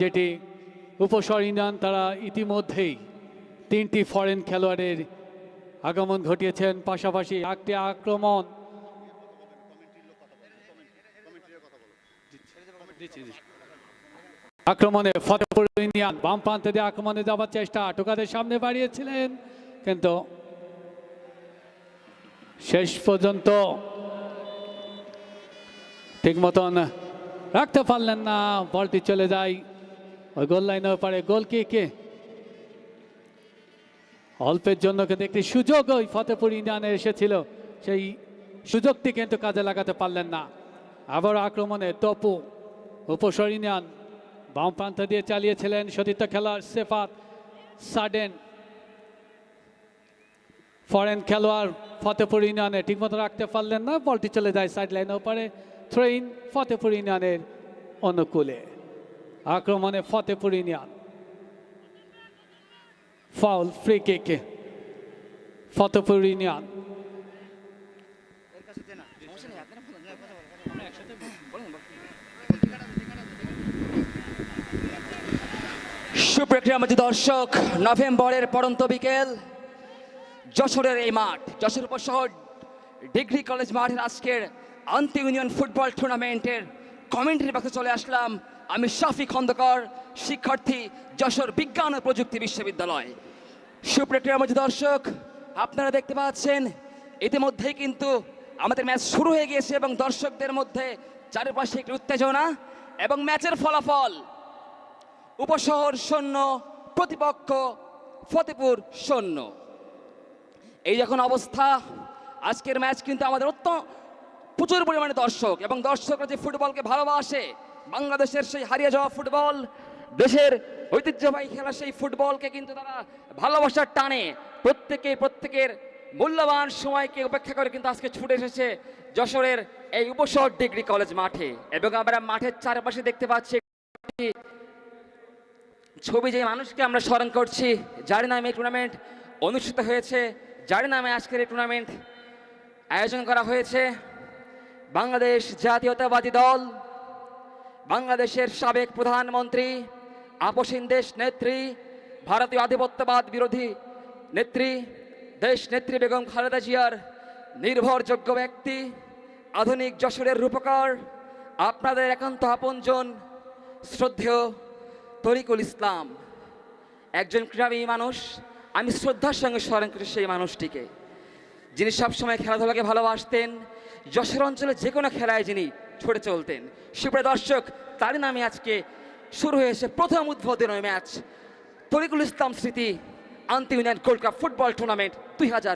যেটি উপসর ইউনিয়ন তারা ইতিমধ্যেই তিনটি ফরেন খেলোয়াড়ের আগমন ঘটিয়েছেন। পাশাপাশি একটি আক্রমণ আক্রমণে ফতেপুর ইউনিয়ন বাম প্রান্তে দিয়ে আক্রমণে যাওয়ার চেষ্টা টোকাদের সামনে বাড়িয়েছিলেন। কিন্তু শেষ পর্যন্ত ঠিক মতন রাখতে পারলেন না। বলটি চলে যায় ওই গোল লাইনের পারে গোল কে কে? অল্পের জন্য কিন্তু একটি সুযোগ ওই ফতেপুর ইউনিয়নে এসেছিল। সেই সুযোগটি কিন্তু কাজে লাগাতে পারলেন না। আবার আক্রমণে তপু, উপসর ইউনিয়ন বাম প্রান্ত দিয়ে চালিয়েছিলেন সতীর্থ খেলোয়াড় সেফাত সাডেন। ফরেন খেলোয়াড় ফতেপুর ইউনিয়নে ঠিকমতো রাখতে পারলেন না, বলটি চলে যায় সাইড লাইনের ওপারে। থ্রোইন ফতেপুর ইউনিয়নের অনুকূলে। আক্রমণে Fatehpur union foul free kick Fatehpur union আমাদের দর্শক, নভেম্বরের পরন্ত বিকেল, যশোরের এই মাঠ, যশোর উপশহর ডিগ্রি কলেজ মাঠের আজকের আন্তঃ ইউনিয়ন ফুটবল টুর্নামেন্টের কমেন্ট্রির পাশে চলে আসলাম আমি শাফি খন্দকার, শিক্ষার্থী যশোর বিজ্ঞান ও প্রযুক্তি বিশ্ববিদ্যালয়। সুপ্রিয় দর্শক, আপনারা দেখতে পাচ্ছেন, ইতিমধ্যেই কিন্তু আমাদের ম্যাচ শুরু হয়ে গিয়েছে এবং দর্শকদের মধ্যে চারিপাশে একটি উত্তেজনা এবং ম্যাচের ফলাফল। উপশহর শূন্য, প্রতিপক্ষ ফতেপুর শূন্য। এই যখন অবস্থা, আজকের ম্যাচ কিন্তু আমাদের অত্যন্ত প্রচুর পরিমাণে দর্শক এবং দর্শকরা যে ফুটবলকে ভালোবাসে, বাংলাদেশের সেই হারিয়ে যাওয়া ফুটবল, দেশের ঐতিহ্যবাহী খেলা সেই ফুটবলকে কিন্তু তারা ভালোবাসার টানে। প্রত্যেকে, প্রত্যেকের মূল্যবান সময়কে উপেক্ষা করে কিন্তু আজকে ছুটে এসেছে যশোরের এই উপশহর ডিগ্রি কলেজ মাঠে। এবং আমরা মাঠের চারপাশে দেখতে পাচ্ছি ছবি যে মানুষকে আমরা স্মরণ করছি। যার নামে এই টুর্নামেন্ট অনুষ্ঠিত হয়েছে। যার নামে আজকের এই টুর্নামেন্ট আয়োজন করা হয়েছে। বাংলাদেশ জাতীয়তাবাদী দল, বাংলাদেশের সাবেক প্রধানমন্ত্রী, আপসীন দেশ নেত্রী, ভারতীয় আধিপত্যবাদ বিরোধী নেত্রী, দেশ নেত্রী বেগম খালেদা জিয়ার নির্ভরযোগ্য ব্যক্তি, আধুনিক যশোরের রূপকার, আপনাদের একান্ত আপনজন, শ্রদ্ধেয় তরিকুল ইসলাম। একজন ক্রীড়াবী মানুষ, আমি শ্রদ্ধার সঙ্গে স্মরণ করি সেই মানুষটিকে। যিনি সবসময় খেলাধুলাকে ভালোবাসতেন, যশোর অঞ্চলে যে কোনো খেলায় যিনি ছুটে চলতেন। সুপ্রিয় দর্শক, তারই নামে আজকে শুরু হয়েছে প্রথম উদ্বোধনী ম্যাচ। তরিকুল ইসলাম স্মৃতি আন্তি union gold cup football tournament দুই হাজার